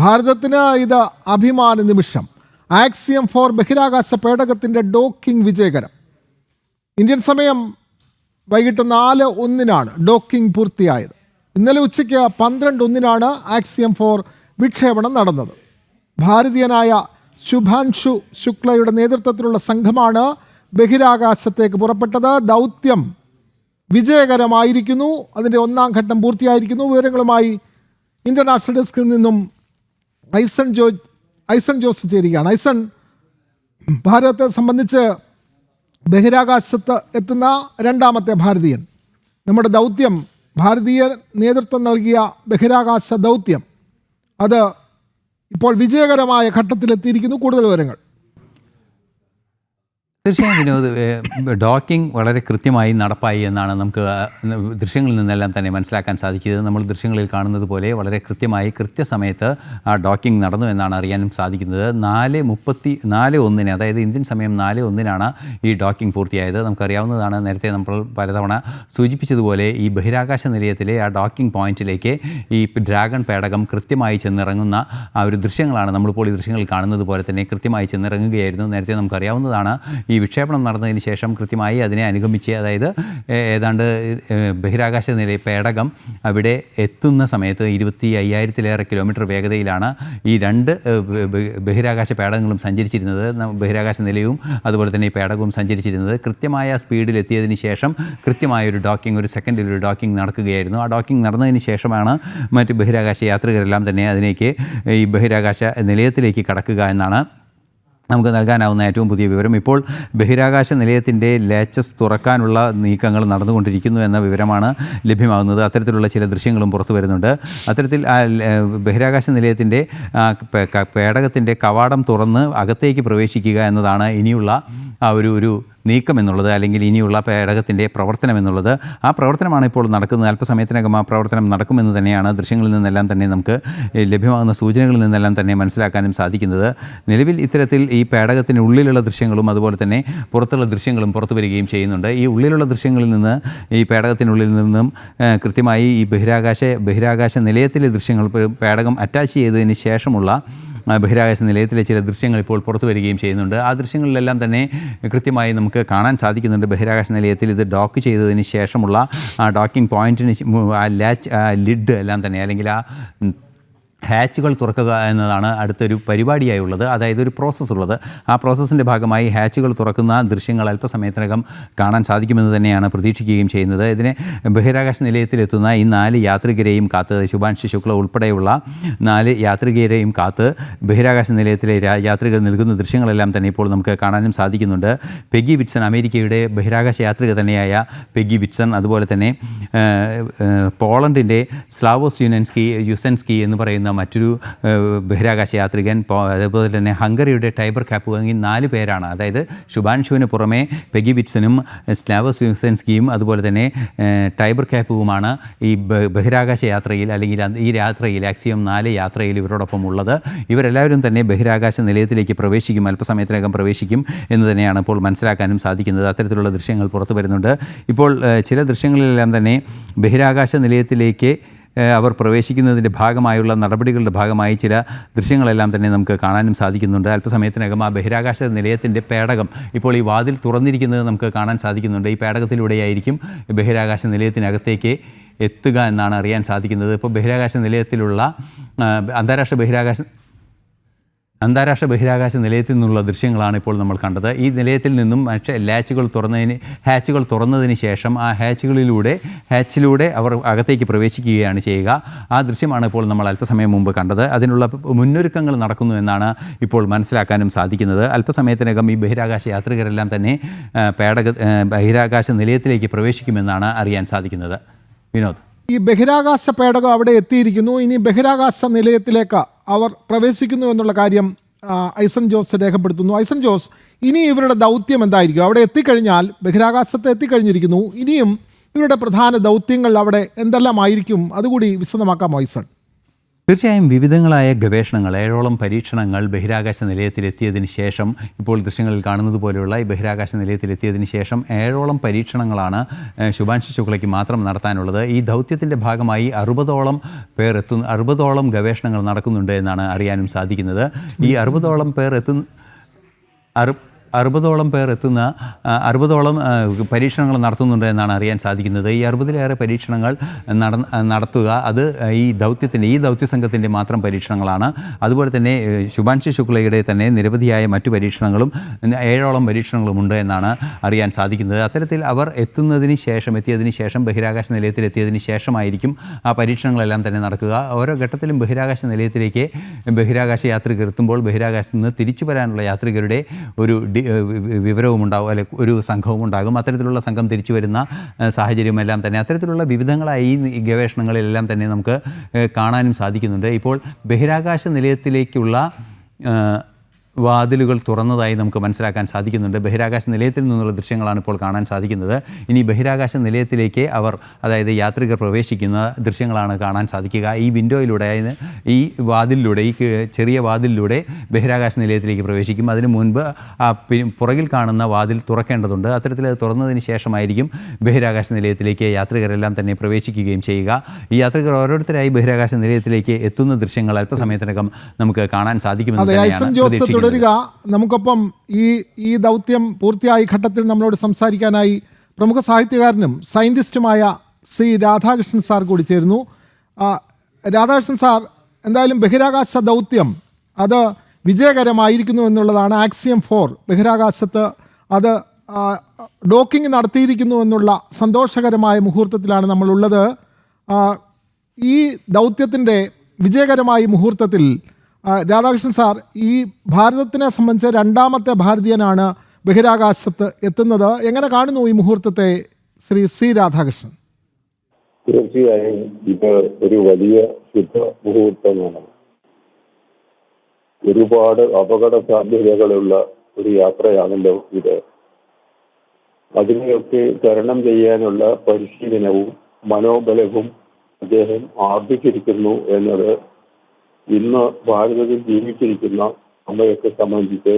ഭാരതത്തിന് ഇത് അഭിമാന നിമിഷം. ആക്സിയം ഫോർ ബഹിരാകാശ പേടകത്തിന്റെ ഡോക്കിംഗ് വിജയകരം. ഇന്ത്യൻ സമയം വൈകിട്ട് നാല് ഒന്നിനാണ് ഡോക്കിംഗ് പൂർത്തിയായത്. ഇന്നലെ ഉച്ചയ്ക്ക് പന്ത്രണ്ട് ഒന്നിനാണ് ആക്സിയം ഫോർ വിക്ഷേപണം നടന്നത്. ഭാരതീയനായ ശുഭാൻഷു ശുക്ലയുടെ നേതൃത്വത്തിലുള്ള സംഘമാണ് ബഹിരാകാശത്തേക്ക് പുറപ്പെട്ടത്. ദൗത്യം വിജയകരമായിരിക്കുന്നു. അതിന്റെ ഒന്നാം ഘട്ടം പൂർത്തിയായിരിക്കുന്നു. വിവരങ്ങളുമായി ഇന്റർനാഷണൽ ഡെസ്കിൽ നിന്നും ഐസൺ ജോ ഐസൺ ജോസ് ചെയ്തിരിക്കുകയാണ് ഐസൺ ഭാരതത്തെ സംബന്ധിച്ച് ബഹിരാകാശത്ത് എത്തുന്ന രണ്ടാമത്തെ ഭാരതീയൻ. നമ്മുടെ ദൗത്യം ഭാരതീയ നേതൃത്വം നൽകിയ ബഹിരാകാശ ദൗത്യം. അത് ഇപ്പോൾ വിജയകരമായ ഘട്ടത്തിലെത്തിയിരിക്കുന്നു. കൂടുതൽ വിവരങ്ങൾ. തീർച്ചയായും വിനോദ് ഡോക്കിംഗ് വളരെ കൃത്യമായി നടപ്പായി എന്നാണ് നമുക്ക് ദൃശ്യങ്ങളിൽ നിന്നെല്ലാം തന്നെ മനസ്സിലാക്കാൻ സാധിക്കുന്നത്. നമ്മൾ ദൃശ്യങ്ങളിൽ കാണുന്നത് പോലെ വളരെ കൃത്യമായി കൃത്യസമയത്ത് ആ ഡോക്കിംഗ് നടന്നു എന്നാണ് അറിയാനും സാധിക്കുന്നത്. നാല് മുപ്പത്തി നാല് ഒന്നിന് അതായത് ഇന്ത്യൻ സമയം നാല് ഒന്നിനാണ് ഈ ഡോക്കിംഗ് പൂർത്തിയായത്. നമുക്കറിയാവുന്നതാണ് നേരത്തെ നമ്മൾ പലതവണ സൂചിപ്പിച്ചതുപോലെ ഈ ബഹിരാകാശ നിലയത്തിലെ ആ ഡോക്കിംഗ് പോയിന്റിലേക്ക് ഈ ഡ്രാഗൺ പേടകം കൃത്യമായി ചെന്നിറങ്ങുന്ന ആ ഒരു ദൃശ്യങ്ങളാണ്. നമ്മളിപ്പോൾ ഈ ദൃശ്യങ്ങളിൽ കാണുന്നത് പോലെ തന്നെ കൃത്യമായി ചെന്നിറങ്ങുകയായിരുന്നു. നേരത്തെ നമുക്കറിയാവുന്നതാണ് ഈ വിക്ഷേപണം നടന്നതിന് ശേഷം കൃത്യമായി അതിനെ അനുഗമിച്ച് അതായത് ഏതാണ്ട് ബഹിരാകാശ നില പേടകം അവിടെ എത്തുന്ന സമയത്ത് ഇരുപത്തി അയ്യായിരത്തിലേറെ കിലോമീറ്റർ വേഗതയിലാണ് ഈ രണ്ട് ബഹിരാകാശ പേടകങ്ങളും സഞ്ചരിച്ചിരുന്നത്. ബഹിരാകാശ നിലയവും അതുപോലെ തന്നെ ഈ പേടകവും സഞ്ചരിച്ചിരുന്നത്. കൃത്യമായ സ്പീഡിൽ എത്തിയതിന് ശേഷം കൃത്യമായ ഒരു ഡോക്കിംഗ് ഒരു സെക്കൻഡിൽ ഒരു ഡോക്കിംഗ് നടക്കുകയായിരുന്നു. ആ ഡോക്കിംഗ് നടന്നതിന് ശേഷമാണ് മറ്റ് ബഹിരാകാശ യാത്രികരെല്ലാം തന്നെ അതിലേക്ക് ഈ ബഹിരാകാശ നിലയത്തിലേക്ക് കടക്കുക എന്നാണ് നമുക്ക് നൽകാനാവുന്ന ഏറ്റവും പുതിയ വിവരം. ഇപ്പോൾ ബഹിരാകാശ നിലയത്തിന്റെ ലേച്ചസ് തുറക്കാനുള്ള നീക്കങ്ങൾ നടന്നുകൊണ്ടിരിക്കുന്നു എന്ന വിവരമാണ് ലഭ്യമാകുന്നത്. അത്തരത്തിലുള്ള ചില ദൃശ്യങ്ങളും പുറത്തു വരുന്നുണ്ട്. അത്തരത്തിൽ ബഹിരാകാശ നിലയത്തിന്റെ പേടകത്തിന്റെ കവാടം തുറന്ന് അകത്തേക്ക് പ്രവേശിക്കുക എന്നതാണ് ഇനിയുള്ള ആ ഒരു ഒരു നീക്കം എന്നുള്ളത് അല്ലെങ്കിൽ ഇനിയുള്ള പേടകത്തിന്റെ പ്രവർത്തനം എന്നുള്ളത് ആ പ്രവർത്തനമാണ് ഇപ്പോൾ നടക്കുന്നത്. അല്പസമയത്തിനകം ആ പ്രവർത്തനം നടക്കുമെന്ന് തന്നെയാണ് ദൃശ്യങ്ങളിൽ നിന്നെല്ലാം തന്നെ നമുക്ക് ലഭ്യമാകുന്ന സൂചനകളിൽ നിന്നെല്ലാം തന്നെ മനസ്സിലാക്കാനും സാധിക്കുന്നത്. നിലവിൽ ഇത്തരത്തിൽ ഈ പേടകത്തിനുള്ളിലുള്ള ദൃശ്യങ്ങളും അതുപോലെ തന്നെ പുറത്തുള്ള ദൃശ്യങ്ങളും പുറത്തു വരികയും ചെയ്യുന്നുണ്ട്. ഈ ഉള്ളിലുള്ള ദൃശ്യങ്ങളിൽ നിന്ന് ഈ പേടകത്തിനുള്ളിൽ നിന്നും കൃത്യമായി ഈ ബഹിരാകാശ ബഹിരാകാശ നിലയത്തിലെ ദൃശ്യങ്ങൾ പേടകം അറ്റാച്ച് ചെയ്തതിന് ശേഷമുള്ള ബഹിരാകാശ നിലയത്തിലെ ചില ദൃശ്യങ്ങൾ ഇപ്പോൾ പുറത്തു വരികയും ചെയ്യുന്നുണ്ട്. ആ ദൃശ്യങ്ങളിലെല്ലാം തന്നെ കൃത്യമായി നമുക്ക് കാണാൻ സാധിക്കുന്നുണ്ട്. ബഹിരാകാശ നിലയത്തിൽ ഇത് ഡോക്ക് ചെയ്തതിന് ശേഷമുള്ള ഡോക്കിംഗ് പോയിന്റിന് ലാച്ച് ലിഡ് എല്ലാം തന്നെ അല്ലെങ്കിൽ ആ ഹാച്ചുകൾ തുറക്കുക എന്നതാണ് അടുത്തൊരു പരിപാടിയായി ഉള്ളത് അതായത് ഒരു പ്രോസസ്സ് ഉള്ളത്. ആ പ്രോസസ്സിന്റെ ഭാഗമായി ഹാച്ചുകൾ തുറക്കുന്ന ദൃശ്യങ്ങൾ അല്പസമയത്തിനകം കാണാൻ സാധിക്കുമെന്ന് തന്നെയാണ് പ്രതീക്ഷിക്കുകയും ചെയ്യുന്നത്. ഇതിനെ ബഹിരാകാശ നിലയത്തിലെത്തുന്ന ഈ നാല് യാത്രികരെയും കാത്ത് ശുഭാൻഷി ശുക്ല ഉൾപ്പെടെയുള്ള നാല് യാത്രികരെയും കാത്ത് ബഹിരാകാശ നിലയത്തിലെ യാത്രികർ നൽകുന്ന ദൃശ്യങ്ങളെല്ലാം തന്നെ ഇപ്പോൾ നമുക്ക് കാണാനും സാധിക്കുന്നുണ്ട്. പെഗ്ഗി വിറ്റ്സൺ അമേരിക്കയുടെ ബഹിരാകാശ യാത്രിക തന്നെയായ പെഗ്ഗി വിറ്റ്സൺ അതുപോലെ തന്നെ പോളണ്ടിന്റെ സ്ലാവോസ് യുനൻസ്കി യുസൻസ്കി എന്ന് പറയുന്ന മറ്റൊരു ബഹിരാകാശ യാത്രികൻ അതുപോലെ തന്നെ ഹംഗറിയുടെ ടൈബർ കാപ്പ് വാങ്ങി നാല് പേരാണ്. അതായത് ശുഭാൻഷുവിന് പുറമെ പെഗി ബിറ്റ്സനും സ്ലാവോസ് യുസൻസ്കിയും അതുപോലെ തന്നെ ടൈബർ കാപ്പുവുമാണ് ഈ ബഹിരാകാശ യാത്രയിൽ അല്ലെങ്കിൽ ഈ യാത്രയിൽ ആക്സിയം നാല് യാത്രയിൽ ഇവരോടൊപ്പം ഉള്ളത്. ഇവരെല്ലാവരും തന്നെ ബഹിരാകാശ നിലയത്തിലേക്ക് പ്രവേശിക്കും അല്പസമയത്തിനകം പ്രവേശിക്കും എന്ന് തന്നെയാണ് ഇപ്പോൾ മനസ്സിലാക്കാനും സാധിക്കുന്നത്. അത്തരത്തിലുള്ള ദൃശ്യങ്ങൾ പുറത്തു വരുന്നുണ്ട്. ഇപ്പോൾ ചില ദൃശ്യങ്ങളിലെല്ലാം തന്നെ ബഹിരാകാശ നിലയത്തിലേക്ക് അവർ പ്രവേശിക്കുന്നതിന്റെ ഭാഗമായുള്ള നടപടികളുടെ ഭാഗമായി ചില ദൃശ്യങ്ങളെല്ലാം തന്നെ നമുക്ക് കാണാനും സാധിക്കുന്നുണ്ട്. അല്പസമയത്തിനകം ആ ബഹിരാകാശ നിലയത്തിന്റെ പേടകം ഇപ്പോൾ ഈ വാതിൽ തുറന്നിരിക്കുന്നത് നമുക്ക് കാണാൻ സാധിക്കുന്നുണ്ട്. ഈ പേടകത്തിലൂടെയായിരിക്കും ബഹിരാകാശ നിലയത്തിനകത്തേക്ക് എത്തുക എന്നാണ് അറിയാൻ സാധിക്കുന്നത്. ഇപ്പോൾ ബഹിരാകാശ നിലയത്തിലുള്ള അന്താരാഷ്ട്ര ബഹിരാകാശ അന്താരാഷ്ട്ര ബഹിരാകാശ നിലയത്തിൽ നിന്നുള്ള ദൃശ്യങ്ങളാണ് ഇപ്പോൾ നമ്മൾ കണ്ടത്. ഈ നിലയത്തിൽ നിന്നും മനുഷ്യ ലാച്ചുകൾ തുറന്നതിന് ഹാച്ചുകൾ തുറന്നതിന് ശേഷം ആ ഹാച്ചുകളിലൂടെ ഹാച്ചിലൂടെ അവർ അകത്തേക്ക് പ്രവേശിക്കുകയാണ് ചെയ്യുക. ആ ദൃശ്യമാണ് ഇപ്പോൾ നമ്മൾ അല്പസമയം മുമ്പ് കണ്ടത്. അതിനുള്ള മുന്നൊരുക്കങ്ങൾ നടക്കുന്നു എന്നാണ് ഇപ്പോൾ മനസ്സിലാക്കാനും സാധിക്കുന്നത്. അല്പസമയത്തിനകം ഈ ബഹിരാകാശ യാത്രികരെല്ലാം തന്നെ പേടക ബഹിരാകാശ നിലയത്തിലേക്ക് പ്രവേശിക്കുമെന്നാണ് അറിയാൻ സാധിക്കുന്നത്. വിനോദ്. ഈ ബഹിരാകാശ പേടകം അവിടെ എത്തിയിരിക്കുന്നു. ഇനി ബഹിരാകാശ നിലയത്തിലേക്ക് അവർ പ്രവേശിക്കുന്നു എന്നുള്ള കാര്യം ഐസൻ ജോസ് രേഖപ്പെടുത്തുന്നു. ഐസൻ ജോസ് ഇനി ഇവരുടെ ദൗത്യം എന്തായിരിക്കും? അവിടെ എത്തിക്കഴിഞ്ഞാൽ ബഹിരാകാശത്ത് എത്തിക്കഴിഞ്ഞിരിക്കുന്നു. ഇനിയും ഇവരുടെ പ്രധാന ദൗത്യങ്ങൾ അവിടെ എന്തെല്ലാം ആയിരിക്കും അതുകൂടി വിശദമാക്കാം ഐസൺ? തീർച്ചയായും വിവിധങ്ങളായ ഗവേഷണങ്ങൾ ഏഴോളം പരീക്ഷണങ്ങൾ ബഹിരാകാശ നിലയത്തിലെത്തിയതിന് ശേഷം ഇപ്പോൾ ദൃശ്യങ്ങളിൽ കാണുന്നത് പോലെയുള്ള ഈ ബഹിരാകാശ നിലയത്തിലെത്തിയതിന് ശേഷം ഏഴോളം പരീക്ഷണങ്ങളാണ് ശുഭാൻഷു ശുക്ലയ്ക്ക് മാത്രം നടത്താനുള്ളത്. ഈ ദൗത്യത്തിന്റെ ഭാഗമായി അറുപതോളം പേർ എത്തുന്ന അറുപതോളം ഗവേഷണങ്ങൾ നടക്കുന്നുണ്ട് എന്നാണ് അറിയാനും സാധിക്കുന്നത്. ഈ അറുപതോളം പേർ എത്തുന്ന അറു അറുപതോളം പേർ എത്തുന്ന അറുപതോളം പരീക്ഷണങ്ങൾ നടത്തുന്നുണ്ട് എന്നാണ് അറിയാൻ സാധിക്കുന്നത്. ഈ അറുപതിലേറെ പരീക്ഷണങ്ങൾ നട നടത്തുക അത് ഈ ദൗത്യത്തിന്റെ ഈ ദൗത്യ സംഘത്തിന്റെ മാത്രം പരീക്ഷണങ്ങളാണ്. അതുപോലെ തന്നെ ശുഭാൻഷി ശുക്ലയുടെ തന്നെ നിരവധിയായ മറ്റു പരീക്ഷണങ്ങളും ഏഴോളം പരീക്ഷണങ്ങളുമുണ്ട് എന്നാണ് അറിയാൻ സാധിക്കുന്നത്. അത്തരത്തിൽ അവർ എത്തുന്നതിന് ശേഷം എത്തിയതിന് ശേഷം ബഹിരാകാശ നിലയത്തിൽ എത്തിയതിന് ശേഷമായിരിക്കും ആ പരീക്ഷണങ്ങളെല്ലാം തന്നെ നടക്കുക. ഓരോ ഘട്ടത്തിലും ബഹിരാകാശ നിലയത്തിലേക്ക് ബഹിരാകാശ യാത്രികർ എത്തുമ്പോൾ ബഹിരാകാശത്ത് നിന്ന് തിരിച്ചു വരാനുള്ള യാത്രികരുടെ ഒരു ഡി വിവരവും ഉണ്ടാകും അല്ലെ ഒരു സംഘവും ഉണ്ടാകും. അത്തരത്തിലുള്ള സംഘം തിരിച്ചു വരുന്ന സാഹചര്യമെല്ലാം തന്നെ അത്തരത്തിലുള്ള വിവിധങ്ങളായ ഈ ഗവേഷണങ്ങളിലെല്ലാം തന്നെ നമുക്ക് കാണാനും സാധിക്കുന്നുണ്ട്. ഇപ്പോൾ ബഹിരാകാശ നിലയത്തിലേക്കുള്ള വാതിലുകൾ തുറന്നതായി നമുക്ക് മനസ്സിലാക്കാൻ സാധിക്കുന്നുണ്ട്. ബഹിരാകാശ നിലയത്തിൽ നിന്നുള്ള ദൃശ്യങ്ങളാണ് ഇപ്പോൾ കാണാൻ സാധിക്കുന്നത്. ഇനി ബഹിരാകാശ നിലയത്തിലേക്ക് അവർ അതായത് യാത്രികർ പ്രവേശിക്കുന്ന ദൃശ്യങ്ങളാണ് കാണാൻ സാധിക്കുക. ഈ വിൻഡോയിലൂടെ അതായത് ഈ വാതിലിലൂടെ ഈ ചെറിയ വാതിലിലൂടെ ബഹിരാകാശ നിലയത്തിലേക്ക് പ്രവേശിക്കും. അതിന് മുൻപ് ആ പുറകിൽ കാണുന്ന വാതിൽ തുറക്കേണ്ടതുണ്ട്. അത്തരത്തിൽ അത് തുറന്നതിന് ശേഷമായിരിക്കും ബഹിരാകാശ നിലയത്തിലേക്ക് യാത്രികരെല്ലാം തന്നെ പ്രവേശിക്കുകയും ചെയ്യുക. ഈ യാത്രികർ ഓരോരുത്തരായി ബഹിരാകാശ നിലയത്തിലേക്ക് എത്തുന്ന ദൃശ്യങ്ങൾ അല്പസമയത്തിനകം നമുക്ക് കാണാൻ സാധിക്കുമെന്ന് തന്നെയാണ് തുടരുക നമുക്കൊപ്പം ഈ ഈ ദൗത്യം പൂർത്തിയായ ഘട്ടത്തിൽ നമ്മളോട് സംസാരിക്കാനായി പ്രമുഖ സാഹിത്യകാരനും സയന്റിസ്റ്റുമായ സി രാധാകൃഷ്ണൻ സാർ കൂടി ചേരുന്നു. രാധാകൃഷ്ണൻ സാർ എന്തായാലും ബഹിരാകാശ ദൗത്യം അത് വിജയകരമായിരിക്കുന്നു എന്നുള്ളതാണ് ആക്സിയം ഫോർ. ബഹിരാകാശത്ത് അത് ഡോക്കിംഗ് നടത്തിയിരിക്കുന്നു എന്നുള്ള സന്തോഷകരമായ മുഹൂർത്തത്തിലാണ് നമ്മളുള്ളത്. ഈ ദൗത്യത്തിന്റെ വിജയകരമായ മുഹൂർത്തത്തിൽ രാധാകൃഷ്ണൻ സാർ ഈ ഭാരതത്തിനെ സംബന്ധിച്ച് രണ്ടാമത്തെ ഭാരതീയനാണ് ബഹിരാകാശത്ത് എത്തുന്നത്. എങ്ങനെ കാണുന്നു ഈ മുഹൂർത്തത്തെ ശ്രീ സി രാധാകൃഷ്ണൻ? തീർച്ചയായും ഇത് ഒരു വലിയ ശുദ്ധ മുഹൂർത്തമാണ്. ഒരുപാട് അപകട സാധ്യതകളുള്ള ഒരു യാത്രയാണല്ലോ ഇത്. അതിനെയൊക്കെ തരണം ചെയ്യാനുള്ള പരിശീലനവും മനോബലവും അദ്ദേഹം ആർജിച്ചിരിക്കുന്നു എന്നത് ഇന്ന് ഭാരതത്തിൽ ജീവിച്ചിരിക്കുന്ന നമ്മയൊക്കെ സംബന്ധിച്ച്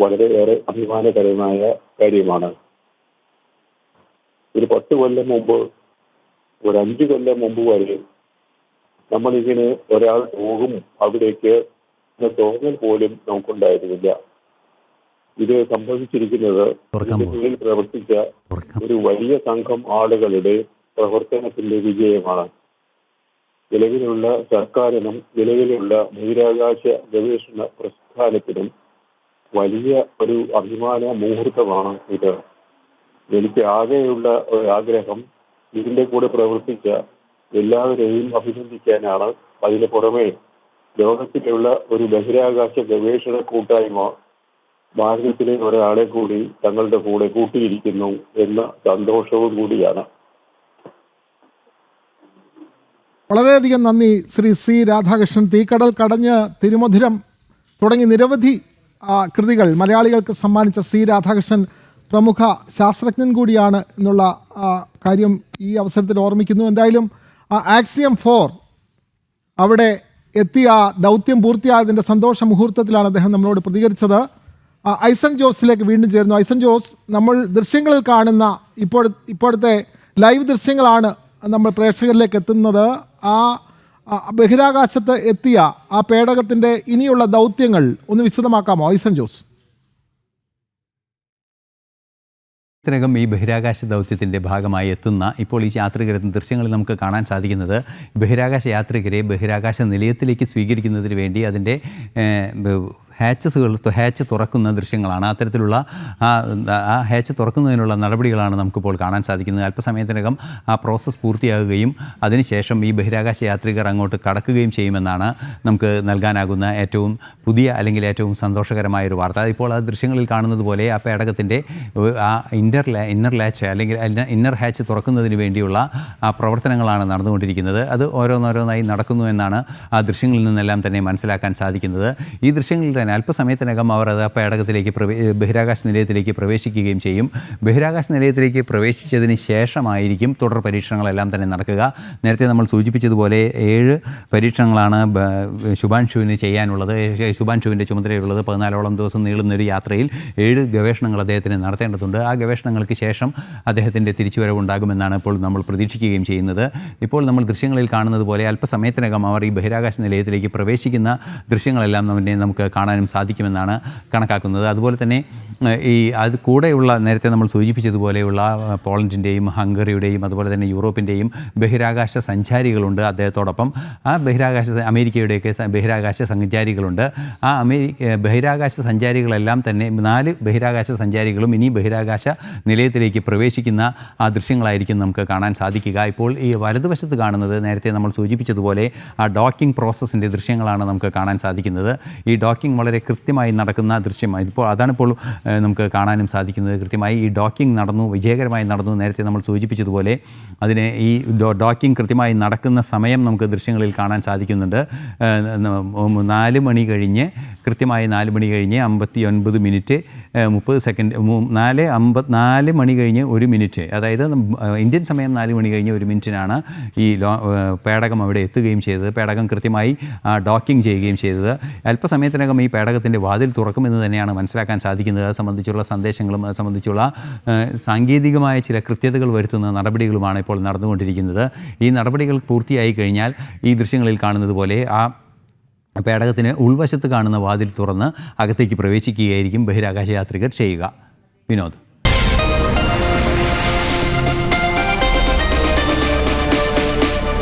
വളരെയേറെ അഭിമാനകരമായ കാര്യമാണ്. ഒരു പത്ത് കൊല്ലം മുമ്പ് ഒരു അഞ്ചു കൊല്ലം മുമ്പ് വരെ നമ്മളിങ്ങനെ ഒരാൾ പോകും അവിടേക്ക് എന്ന തോന്നൽ പോലും നമുക്കുണ്ടായിരുന്നില്ല. ഇത് സംഭവിച്ചിരിക്കുന്നത് പ്രവർത്തിച്ച ഒരു വലിയ സംഘം ആളുകളുടെ പ്രവർത്തനത്തിന്റെ വിജയമാണ്. നിലവിലുള്ള സർക്കാരിനും നിലവിലുള്ള ബഹിരാകാശ ഗവേഷണ പ്രസ്ഥാനത്തിനും വലിയ ഒരു അഭിമാന മുഹൂർത്തമാണ് ഇത്. എനിക്ക് ആകെയുള്ള ആഗ്രഹം ഇതിന്റെ കൂടെ പ്രവർത്തിച്ച എല്ലാവരെയും അഭിനന്ദിക്കാനാണ്. അതിന് പുറമെ ലോകത്തിലുള്ള ഒരു ബഹിരാകാശ ഗവേഷണ കൂട്ടായ്മ ഭാരതത്തിലെ ഒരാളെ കൂടി തങ്ങളുടെ കൂടെ കൂട്ടിയിരിക്കുന്നു എന്ന സന്തോഷവും കൂടിയാണ്. വളരെയധികം നന്ദി ശ്രീ സി രാധാകൃഷ്ണൻ. തീക്കടൽ കടഞ്ഞ് തിരുമധുരം തുടങ്ങി നിരവധി കൃതികൾ മലയാളികൾക്ക് സമ്മാനിച്ച സി രാധാകൃഷ്ണൻ പ്രമുഖ ശാസ്ത്രജ്ഞൻ കൂടിയാണ് എന്നുള്ള കാര്യം ഈ അവസരത്തിൽ ഓർമ്മിക്കുന്നു. എന്തായാലും ആ, ആക്സിയം ഫോർ അവിടെ എത്തി ആ ദൗത്യം പൂർത്തിയായതിന്റെ സന്തോഷ മുഹൂർത്തത്തിലാണ് അദ്ദേഹം നമ്മളോട് പ്രതികരിച്ചത്. ഐസൺ ജോസിലേക്ക് വീണ്ടും ചേരുന്നു. ഐസൺ ജോസ് നമ്മൾ ദൃശ്യങ്ങളിൽ കാണുന്ന ഇപ്പോൾ ഇപ്പോഴത്തെ ലൈവ് ദൃശ്യങ്ങളാണ് നമ്മൾ പ്രേക്ഷകരിലേക്ക് എത്തുന്നത്. ആ ബഹിരാകാശത്ത് എത്തിയ ആ പേടകത്തിന്റെ ഇനിയുള്ള ദൗത്യങ്ങൾ ഒന്ന് വിശദമാക്കാമോ? ഐസൺ ജോസ്. ഇതിനകം ഈ ബഹിരാകാശ ദൗത്യത്തിന്റെ ഭാഗമായി എത്തുന്ന ഇപ്പോൾ ഈ യാത്രികരെ ദൃശ്യങ്ങളിൽ നമുക്ക് കാണാൻ സാധിക്കുന്നത് ബഹിരാകാശ യാത്രികരെ ബഹിരാകാശ നിലയത്തിലേക്ക് സ്വീകരിക്കുന്നതിന് വേണ്ടി അതിന്റെ ഹാച്ചസുകൾ ഹാച്ച് തുറക്കുന്ന ദൃശ്യങ്ങളാണ്. അത്തരത്തിലുള്ള ആ ഹാച്ച് തുറക്കുന്നതിനുള്ള നടപടികളാണ് നമുക്കിപ്പോൾ കാണാൻ സാധിക്കുന്നത്. അല്പസമയത്തിനകം ആ പ്രോസസ്സ് പൂർത്തിയാകുകയും അതിനുശേഷം ഈ ബഹിരാകാശ യാത്രികർ അങ്ങോട്ട് കടക്കുകയും ചെയ്യുമെന്നാണ് നമുക്ക് നൽകാനാകുന്ന ഏറ്റവും പുതിയ അല്ലെങ്കിൽ ഏറ്റവും സന്തോഷകരമായ ഒരു വാർത്ത. ഇപ്പോൾ ആ ദൃശ്യങ്ങളിൽ കാണുന്നത് പോലെ ആ പേടകത്തിന്റെ ആ ഇന്റർ ഇന്നർ ലാച്ച് അല്ലെങ്കിൽ ഇന്നർ ഹാച്ച് തുറക്കുന്നതിന് വേണ്ടിയുള്ള ആ പ്രവർത്തനങ്ങളാണ് നടന്നുകൊണ്ടിരിക്കുന്നത്. അത് ഓരോന്നോരോന്നായി നടക്കുന്നു എന്നാണ് ആ ദൃശ്യങ്ങളിൽ നിന്നെല്ലാം തന്നെ മനസ്സിലാക്കാൻ സാധിക്കുന്നത്. ഈ ദൃശ്യങ്ങളിൽ തന്നെ തന്നെ അല്പസമയത്തിനകം അവർ അത് ആ പേടകത്തിലേക്ക് പ്രവേ ബഹിരാകാശ നിലയത്തിലേക്ക് പ്രവേശിക്കുകയും ചെയ്യും. ബഹിരാകാശ നിലയത്തിലേക്ക് പ്രവേശിച്ചതിന് ശേഷമായിരിക്കും തുടർ പരീക്ഷണങ്ങളെല്ലാം തന്നെ നടക്കുക. നേരത്തെ നമ്മൾ സൂചിപ്പിച്ചതുപോലെ ഏഴ് പരീക്ഷണങ്ങളാണ് ശുഭാൻഷുവിന് ചെയ്യാനുള്ളത്. ശുഭാൻഷുവിന്റെ ചുമതലയുള്ളത് പതിനാലോളം ദിവസം നീളുന്നൊരു യാത്രയിൽ ഏഴ് ഗവേഷണങ്ങൾ അദ്ദേഹത്തിന് നടത്തേണ്ടതുണ്ട്. ആ ഗവേഷണങ്ങൾക്ക് ശേഷം അദ്ദേഹത്തിന്റെ തിരിച്ചുവരവുണ്ടാകുമെന്നാണ് ഇപ്പോൾ നമ്മൾ പ്രതീക്ഷിക്കുകയും ചെയ്യുന്നത്. ഇപ്പോൾ നമ്മൾ ദൃശ്യങ്ങളിൽ കാണുന്നത് പോലെ അല്പസമയത്തിനകം അവർ ഈ ബഹിരാകാശ നിലയത്തിലേക്ക് പ്രവേശിക്കുന്ന ദൃശ്യങ്ങളെല്ലാം നമ്മെ നമുക്ക് കാണാനും സാധിക്കുമെന്നാണ് കണക്കാക്കുന്നത്. അതുപോലെ തന്നെ ഈ അത് കൂടെയുള്ള നേരത്തെ നമ്മൾ സൂചിപ്പിച്ചതുപോലെയുള്ള പോളണ്ടിന്റെയും ഹംഗറിയുടെയും അതുപോലെ തന്നെ യൂറോപ്പിന്റെയും ബഹിരാകാശ സഞ്ചാരികളുണ്ട് അദ്ദേഹത്തോടൊപ്പം. ആ ബഹിരാകാശ അമേരിക്കയുടെയൊക്കെ ബഹിരാകാശ സഞ്ചാരികളുണ്ട്. ആ അമേരിക്ക ബഹിരാകാശ സഞ്ചാരികളെല്ലാം തന്നെ നാല് ബഹിരാകാശ സഞ്ചാരികളും ഇനി ബഹിരാകാശ നിലയത്തിലേക്ക് പ്രവേശിക്കുന്ന ആ ദൃശ്യങ്ങളായിരിക്കും നമുക്ക് കാണാൻ സാധിക്കുക. ഇപ്പോൾ ഈ വലതുവശത്ത് കാണുന്നത് നേരത്തെ നമ്മൾ സൂചിപ്പിച്ചതുപോലെ ആ ഡോക്കിംഗ് പ്രോസസ്സിന്റെ ദൃശ്യങ്ങളാണ് നമുക്ക് കാണാൻ സാധിക്കുന്നത്. ഈ ഡോക്കിംഗ് വളരെ കൃത്യമായി നടക്കുന്ന ദൃശ്യമാണ് ഇതിപ്പോൾ അതാണിപ്പോൾ നമുക്ക് കാണാനും സാധിക്കുന്നത്. കൃത്യമായി ഈ ഡോക്കിംഗ് നടന്നു വിജയകരമായി നടന്നു. നേരത്തെ നമ്മൾ സൂചിപ്പിച്ചതുപോലെ അതിന് ഈ ഡോക്കിംഗ് കൃത്യമായി നടക്കുന്ന സമയം നമുക്ക് ദൃശ്യങ്ങളിൽ കാണാൻ സാധിക്കുന്നുണ്ട്. നാല് മണി കഴിഞ്ഞ് കൃത്യമായി നാല് മണി കഴിഞ്ഞ് അമ്പത്തി ഒൻപത് മിനിറ്റ് മുപ്പത് സെക്കൻഡ് നാല് അമ്പത് നാല് മണി കഴിഞ്ഞ് ഒരു മിനിറ്റ്. അതായത് ഇന്ത്യൻ സമയം നാല് മണി കഴിഞ്ഞ് ഒരു മിനിറ്റിനാണ് ഈ ലോ പേടകം അവിടെ എത്തുകയും ചെയ്തത്. പേടകം കൃത്യമായി ഡോക്കിംഗ് ചെയ്യുകയും ചെയ്തത്. അല്പസമയത്തിനകം ഈ പേടകത്തിന്റെ വാതിൽ തുറക്കുമെന്ന് തന്നെയാണ് മനസ്സിലാക്കാൻ സാധിക്കുന്നത്. അത് സംബന്ധിച്ചുള്ള സന്ദേശങ്ങളും അത് സംബന്ധിച്ചുള്ള സാങ്കേതികമായ ചില കൃത്യതകൾ വരുത്തുന്ന നടപടികളുമാണ് ഇപ്പോൾ നടന്നുകൊണ്ടിരിക്കുന്നത്. ഈ നടപടികൾ പൂർത്തിയായി കഴിഞ്ഞാൽ ഈ ദൃശ്യങ്ങളിൽ കാണുന്നത് പോലെ ആ പേടകത്തിന് ഉൾവശത്ത് കാണുന്ന വാതിൽ തുറന്ന് അകത്തേക്ക് പ്രവേശിക്കുകയായിരിക്കും ബഹിരാകാശ യാത്രികർ ചെയ്യുക. വിനോദ്.